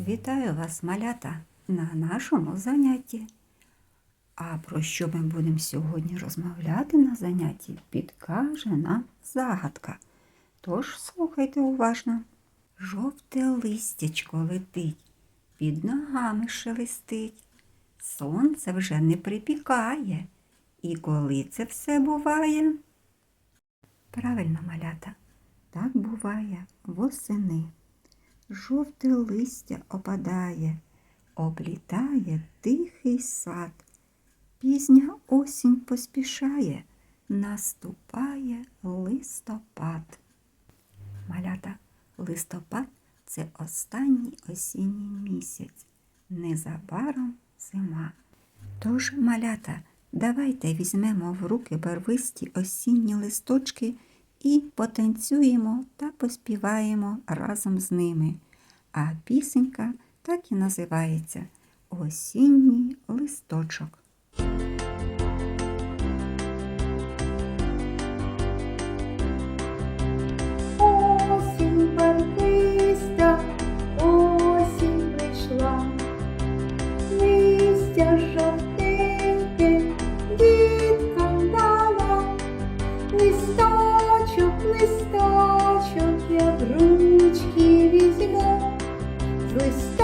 Вітаю вас, малята, на нашому занятті. А про що ми будемо сьогодні розмовляти на занятті, підкаже нам загадка. Тож слухайте уважно. Жовте листячко летить, під ногами шелестить. Сонце вже не припікає. І коли це все буває? Правильно, малята, так буває восени. Жовте листя опадає, облітає тихий сад. Пізня осінь поспішає, наступає листопад. Малята, листопад це останній осінній місяць, незабаром зима. Тож, малята, давайте візьмемо в руки барвисті осінні листочки і потанцюємо та поспіваємо разом з ними. А пісенька так і називається Осінній листочок. Жовтеньке діткам дала, листочок, з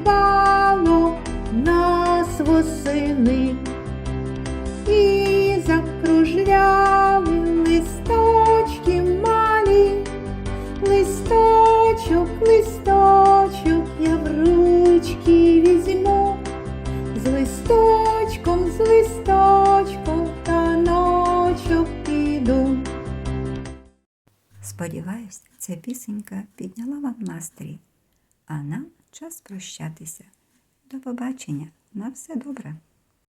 зірвало нас восени і закружляли листочки малі, листочок, листочок я в ручки візьму, з листочком, з листочком в таночок піду. Сподіваюсь, ця пісенька підняла вам настрій. А нам час прощатися. До побачення. На все добре.